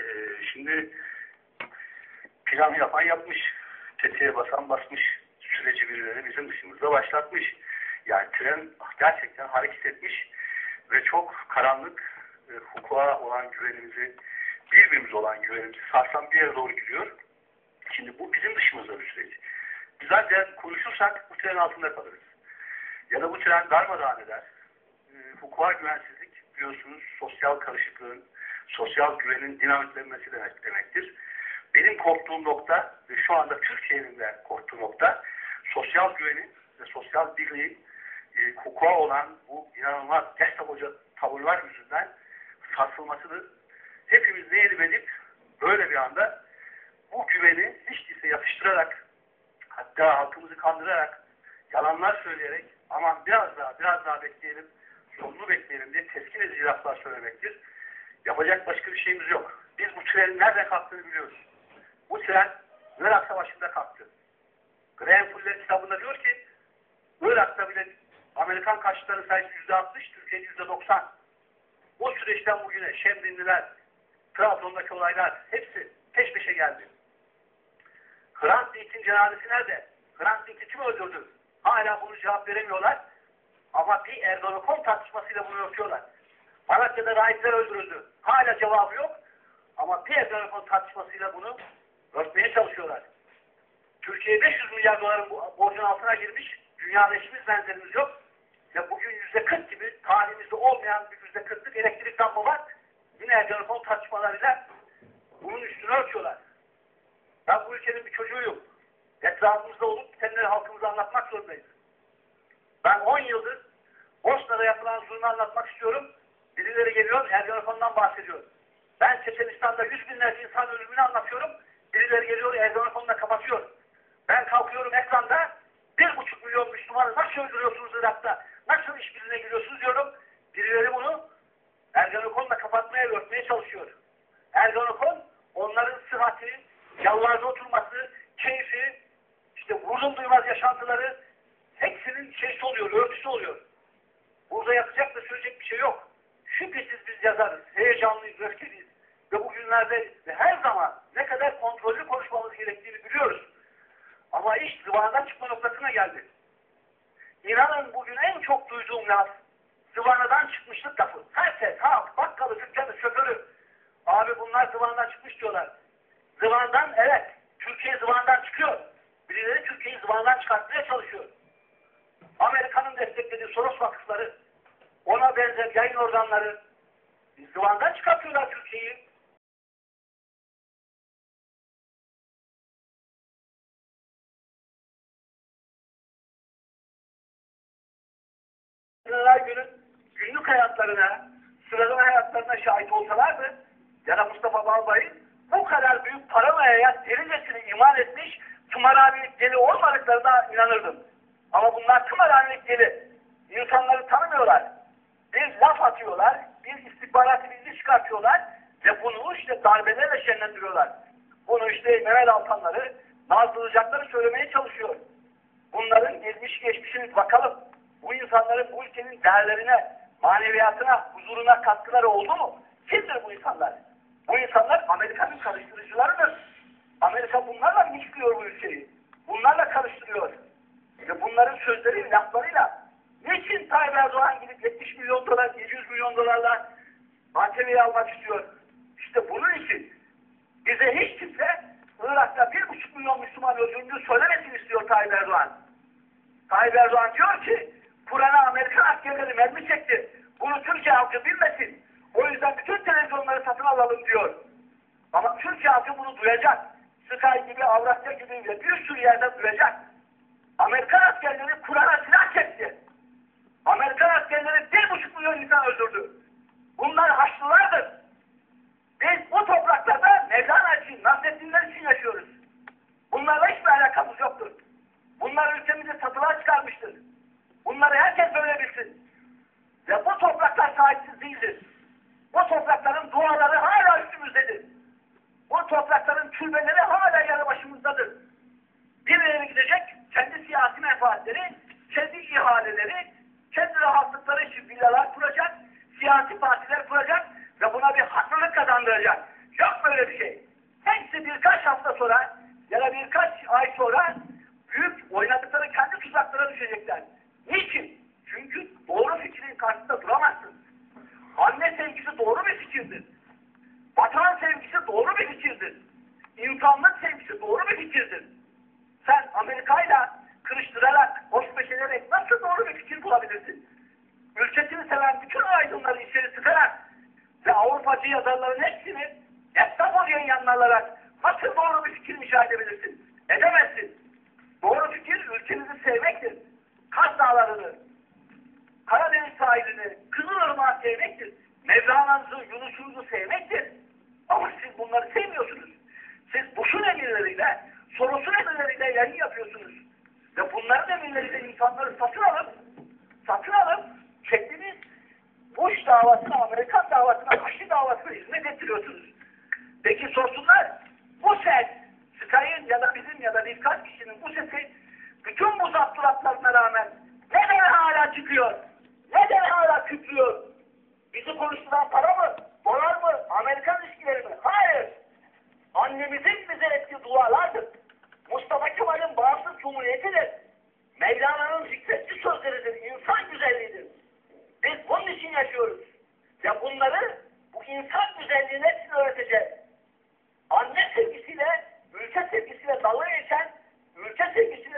Ee, şimdi plan yapan yapmış, tetiğe basan basmış, süreci birileri bizim dışımızda başlatmış. Yani tren gerçekten hareket etmiş ve çok karanlık e, hukuka olan güvenimizi, birbirimize olan güvenimizi sarsan bir yere doğru gidiyor. Şimdi bu bizim dışımızda bir süreç. Biz ancak konuşursak bu tren altında kalırız. Ya da bu tren darmadağın eder. E, hukuka güvensizlik biliyorsunuz sosyal karışıklığın, sosyal güvenin dinamiklenmesi demek, demektir. Benim korktuğum nokta ve şu anda Türkiye'nin de korktuğu nokta sosyal güvenin ve sosyal birliğin e, hukuka olan bu inanılmaz hoca tavırlar yüzünden sarsılmasıdır. Hepimiz ne edip böyle bir anda bu güveni hiç değilse yatıştırarak hatta halkımızı kandırarak yalanlar söyleyerek aman biraz daha biraz daha bekleyelim sonunu bekleyelim diye teskin edici laflar söylemektir. Yapacak başka bir şeyimiz yok. Biz bu trenin nerede kalktığını biliyoruz. Bu tren Irak Savaşı'nda kalktı. Graham Fuller kitabında diyor ki Irak'ta bile Amerikan kaçları sayısı yüzde altmış, Türkiye'nin yüzde doksan. O süreçten bugüne Şemdinliler, Trabzon'daki olaylar hepsi peş peşe geldi. Hrant Dink'in cenazesi nerede? Hrant Dink'i kim öldürdü? Hala bunu cevap veremiyorlar. Ama bir Erdoğan tartışmasıyla bunu örtüyorlar. Malatya'da rahipler öldürüldü. Cevabı yok. Ama bir Erdoğan tartışmasıyla bunu örtmeye çalışıyorlar. Türkiye 500 milyar doların borcun altına girmiş. Dünyada hiçbir benzerimiz yok. Ve bugün yüzde 40 gibi tarihimizde olmayan bir yüzde 40'lık elektrik zammı var. Yine Erdoğan tartışmalarıyla bunun üstünü ölçüyorlar. Ben bu ülkenin bir çocuğuyum. Etrafımızda olup bitenleri halkımıza anlatmak zorundayız. Ben 10 yıldır Bosna'da yapılan zulmü anlatmak istiyorum. Birileri geliyor, Erdoğan'dan bahsediyor. Ben Çeçenistan'da yüz binlerce insan ölümünü anlatıyorum. Birileri geliyor, Erdoğan'la kapatıyor. Ben kalkıyorum ekranda, bir buçuk milyon Müslümanı nasıl öldürüyorsunuz Irak'ta, nasıl işbirliğine giriyorsunuz diyorum. Birileri bunu Erdoğan'la kapatmaya, örtmeye çalışıyor. Erdoğan onların sıhhati, yalvarda oturması, keyfi, işte vurdum duymaz yaşantıları hepsinin şeysi oluyor, örtüsü oluyor. Burada yapacak da söyleyecek bir şey yok. Şüphesiz biz yazarız, heyecanlıyız, öfkeliyiz. Ve bugünlerde her zaman ne kadar kontrollü konuşmamız gerektiğini biliyoruz. Ama iş zıvanadan çıkma noktasına geldi. İnanın bugün en çok duyduğum laf zıvanadan çıkmışlık lafı. Herkes, halk, bakkalı, dükkanı, şoförü. Abi bunlar zıvanadan çıkmış diyorlar. Zıvanadan evet, Türkiye zıvanadan çıkıyor. Birileri Türkiye'yi zıvanadan çıkartmaya çalışıyor. Amerika'nın desteklediği Soros vakıfları, ona benzer yayın organları zıvandan çıkartıyorlar Türkiye'yi. Hayatlarına, sıradan hayatlarına şahit olsalardı ya Mustafa Balbay'ın bu kadar büyük paramayaya delicesine iman etmiş tımarhanelik deli olmadıklarına inanırdım. Ama bunlar tımarhanelik deli. İnsanları tanımıyorlar. Bir laf atıyorlar, bir istihbarat bilgi çıkartıyorlar ve bunu işte darbelerle şenlendiriyorlar. Bunu işte Mehmet Altanları, Nazlı söylemeye çalışıyor. Bunların geçmiş geçmişini bakalım bu insanların bu ülkenin değerlerine, maneviyatına, huzuruna katkıları oldu mu? Kimdir bu insanlar? Bu insanlar Amerika'nın karıştırıcılarıdır. Amerika bunlarla yıkıyor bu ülkeyi? Bunlarla karıştırıyor. Ve bunların sözleri, laflarıyla niçin Tayyip Erdoğan gidip 70 milyon dolar, 700 milyon dolarla ATV'yi almak istiyor? İşte bunun için bize hiç kimse Irak'ta bir buçuk milyon Müslüman öldürüldüğünü söylemesin istiyor Tayyip Erdoğan. Tayyip Erdoğan diyor ki Kur'an'a Amerikan askerleri mermi çekti. Bunu Türkiye halkı bilmesin. O yüzden bütün televizyonları satın alalım diyor. Ama Türkiye halkı bunu duyacak. Sky gibi, Avrasya gibi bir sürü yerde duyacak. Amerikan askerleri Kur'an'a silah çekti. Amerikan askerleri bir buçuk milyon insan öldürdü. Bunlar Haçlılardır. Biz bu topraklarda Mevlana için, Nasreddinler için yaşıyoruz. Bunlarla hiçbir alakamız yoktur. Bunlar ülkemizi satılığa çıkarmıştır. Bunları herkes böyle bilsin. Ve bu topraklar sahipsiz değildir. Bu toprakların duaları hala üstümüzdedir. Bu toprakların türbeleri hala yanı başımızdadır. Birileri gidecek, kendi siyasi menfaatleri, kendi ihaleleri, kendi rahatlıkları için villalar kuracak, siyasi partiler kuracak ve buna bir haklılık kazandıracak. Yok böyle sonra ya da birkaç ay sonra büyük oynadıkları kendi tuzaklara düşecekler. Niçin? Çünkü doğru fikrin karşısında duramazsın. Anne sevgisi doğru bir fikirdir. Vatan sevgisi doğru bir fikirdir. İnsanlık sevgisi doğru bir fikirdir. Sen Amerika'yla kırıştırarak, hoşbeşelerek nasıl doğru bir fikir bulabilirsin? Ülkesini seven bütün aydınları içeri tıkarak Avrupacı yazarların hepsini esnaf diye yanlarlarak nasıl doğru bir fikir inşa edebilirsin? Edemezsin. Doğru fikir ülkenizi sevmektir. Kaz dağlarını, Karadeniz sahilini, Kızılırmak'ı sevmektir. Mevlana'nızı, Yunus'unuzu sevmektir. Ama siz bunları sevmiyorsunuz. Siz Bush'un emirleriyle, Soros'un emirleriyle yayın yapıyorsunuz. Ve bunların emirleriyle insanları satın alıp, satın alıp kendiniz Bush davasına, Amerikan davasına, Haçlı davasına hizmet ettiriyorsunuz. Peki sorsunlar, bu ses, Sky'ın ya da bizim ya da birkaç kişinin bu sesi bütün bu zapturatlarına rağmen neden hala çıkıyor? Neden hala kükrüyor? Bizi konuşturan para mı? Dolar mı? Amerikan ilişkileri mi? Hayır. Annemizin bize ettiği dualardır. Mustafa Kemal'in bağımsız cumhuriyetidir. Mevlana'nın hikmetli sözleridir. İnsan güzelliğidir. Biz bunun için yaşıyoruz. Ve bunları bu insan güzelliğini hepsini öğreteceğiz. Anne sevgisiyle, ülke sevgisiyle dalga geçen, ülke darbeci,